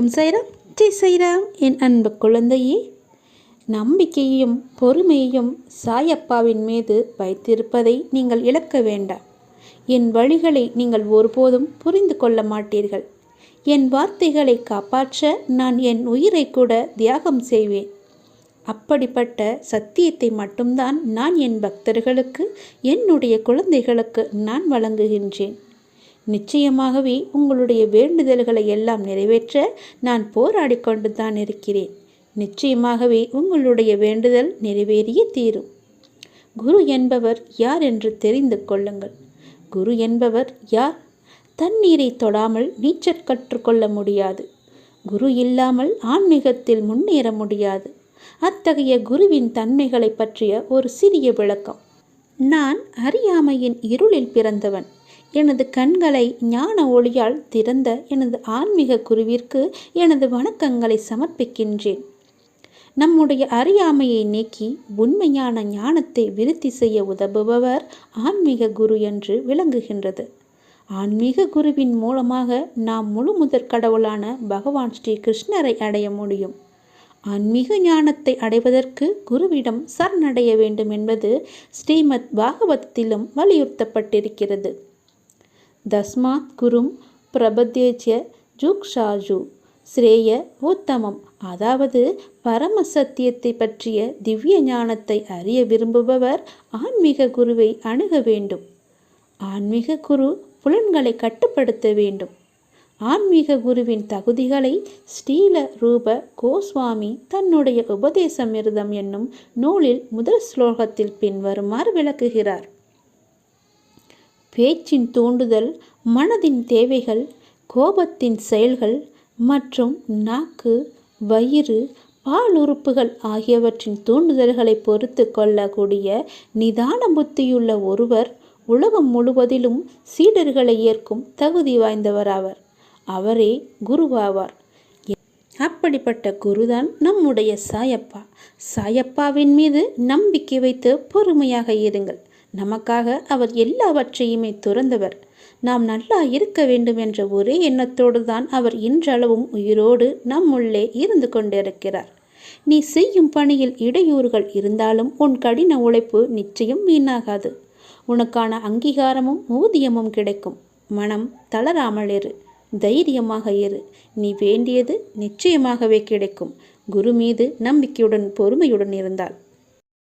ஓம் சைராம் ஜெய் சைராம். என் அன்பு குழந்தையே நம்பிக்கையையும் பொறுமையையும் சாயப்பாவின் மீது வைத்திருப்பதை நீங்கள் இழக்க வேண்டாம். என் வழிகளை நீங்கள் ஒருபோதும் புரிந்து கொள்ள மாட்டீர்கள். என் வார்த்தைகளை காப்பாற்ற நான் என் உயிரை கூட தியாகம் செய்வேன். அப்படிப்பட்ட சத்தியத்தை மட்டும்தான் நான் என் பக்தர்களுக்கு என்னுடைய குழந்தைகளுக்கு நான் வழங்குகின்றேன். நிச்சயமாகவே உங்களுடைய வேண்டுதல்களை எல்லாம் நிறைவேற்ற நான் போராடி கொண்டு தான் இருக்கிறேன். நிச்சயமாகவே உங்களுடைய வேண்டுதல் நிறைவேறிய தீரும். குரு என்பவர் யார் என்று தெரிந்து கொள்ளுங்கள். குரு என்பவர் யார்? தண்ணீரை தொடாமல் நீச்சல் கற்றுக்கொள்ள முடியாது. குரு இல்லாமல் ஆன்மீகத்தில் முன்னேற முடியாது. அத்தகைய குருவின் தன்மைகளை பற்றிய ஒரு சிறிய விளக்கம். நான் அறியாமையின் இருளில் பிறந்தவன். எனது கண்களை ஞான ஒளியால் திறந்த எனது ஆன்மீக குருவிற்கு எனது வணக்கங்களை சமர்ப்பிக்கின்றேன். நம்முடைய அறியாமையை நீக்கி உண்மையான ஞானத்தை விருத்தி செய்ய உதவுபவர் ஆன்மீக குரு என்று விளங்குகின்றது. ஆன்மீக குருவின் மூலமாக நாம் முழு முதற் கடவுளான பகவான் ஸ்ரீ கிருஷ்ணரை அடைய முடியும். ஆன்மீக ஞானத்தை அடைவதற்கு குருவிடம் சரணடைய வேண்டும் என்பது ஸ்ரீமத் பாகவதத்திலும் வலியுறுத்தப்பட்டிருக்கிறது. தஸ்மாத் குரும் பிரபதேஜ்ய ஜுக்ஷாஜு. ஸ்ரேய உத்தமம். அதாவது பரம சத்தியத்தை பற்றிய திவ்ய ஞானத்தை அறிய விரும்புபவர் ஆன்மீக குருவை அணுக வேண்டும். ஆன்மீக குரு புலன்களை கட்டுப்படுத்த வேண்டும். ஆன்மீக குருவின் தகுதிகளை ஸ்ரீல ரூப கோஸ்வாமி தன்னுடைய உபதேசமிருதம் என்னும் நூலில் முதல் ஸ்லோகத்தில் பின்வருமாறு விளக்குகிறார். பேச்சின் தூண்டுதல் மனதின் தேவைகள் கோபத்தின் செயல்கள் மற்றும் நாக்கு வயிறு பால் உறுப்புகள் ஆகியவற்றின் தூண்டுதல்களை பொறுத்து கொள்ளக்கூடிய நிதான புத்தியுள்ள ஒருவர் உலகம் முழுவதிலும் சீடர்களை ஏற்கும் தகுதி வாய்ந்தவராவர் அவரே குருவாவார். அப்படிப்பட்ட குருதான் நம்முடைய சாயப்பா. சாயப்பாவின் மீது நம்பிக்கை வைத்து பொறுமையாக இருங்கள். நமக்காக அவர் எல்லாவற்றையுமே துறந்தவர். நாம் நல்லா இருக்க வேண்டும் என்ற ஒரே எண்ணத்தோடு தான் அவர் இன்றளவும் உயிரோடு நம்முள்ளே இருந்து கொண்டிருக்கிறார். நீ செய்யும் பணியில் இடையூறுகள் இருந்தாலும் உன் கடின உழைப்பு நிச்சயம் வீணாகாது. உனக்கான அங்கீகாரமும் ஊதியமும் கிடைக்கும். மனம் தளராமல் இரு. தைரியமாக இரு. நீ வேண்டியது நிச்சயமாகவே கிடைக்கும். குரு மீது நம்பிக்கையுடன் பொறுமையுடன் இருந்தால்.